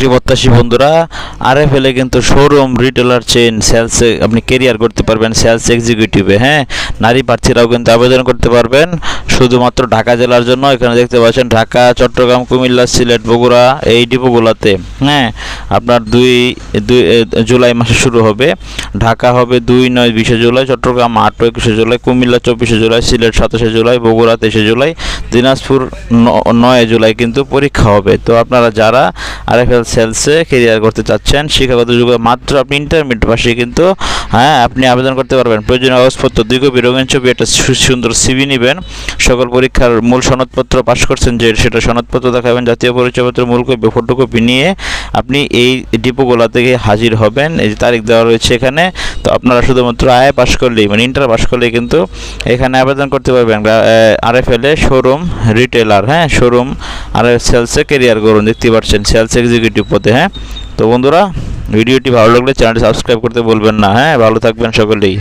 চাকরি প্রত্যাশী বন্ধুরা আর এফ কিন্তু শোরুম রিটেলার চেন সেলসে আপনি কেরিয়ার করতে পারবেন সেলস এক্সিকিউটিভে হ্যাঁ? নারী প্রার্থীরাও কিন্তু আবেদন করতে পারবেন, শুধুমাত্র ঢাকা জেলার জন্য, এখানে দেখতে পাচ্ছেন ঢাকা, চট্টগ্রাম, কুমিল্লা, সিলেট, বগুড়া, এই ডিপোগুলোতে হ্যাঁ? আপনার দুই দুই জুলাই মাসে শুরু হবে, ঢাকা হবে দুই নয়, বিশে জুলাই, চট্টগ্রাম আট, একুশে জুলাই, কুমিল্লা চব্বিশে জুলাই, সিলেট সাতাশে জুলাই, বগুড়া তেইশে জুলাই দিনাজপুর নয় জুলাই কিন্তু পরীক্ষা হবে। তো আপনারা যারা আরএফএল সেলসে কেরিয়ার করতে চাচ্ছেন, শিক্ষাগত যুগে মাত্র আপনি ইন্টারমিডিয়েট পাশে কিন্তু হ্যাঁ আপনি আবেদন করতে পারবেন। প্রয়োজনীয় কাগজপত্র দুই কপি রঙিন ছবি, একটা সুন্দর সিবি নেবেন। সকল পরীক্ষার মূল সনদপত্র পাশ করছেন যে সেটা সনদপত্র দেখাবেন, জাতীয় পরিচয়পত্র, মূল কপি ফটোকপি নিয়ে আপনি এই ডিপোগুলা থেকে হাজির হবেন। এই যে তারিখ দেওয়া রয়েছে এখানে। তো আপনারা শুধুমাত্র আয় পাশ করলেই মানে ইন্টার পাশ করলেই কিন্তু এখানে আবেদন করতে পারবেন। আরএফএল এ শোরুম রিটেলার হ্যাঁ? শোরুম আর সেলসে কেরিয়ার করুন দেখতে পাচ্ছেন সেলস এক্সিকিউটিভ পদে হ্যাঁ? তো বন্ধুরা, ভিডিওটি ভালো লাগলে চ্যানেলটি সাবস্ক্রাইব করতে বলবেন না হ্যাঁ? ভালো থাকবেন সকলেই।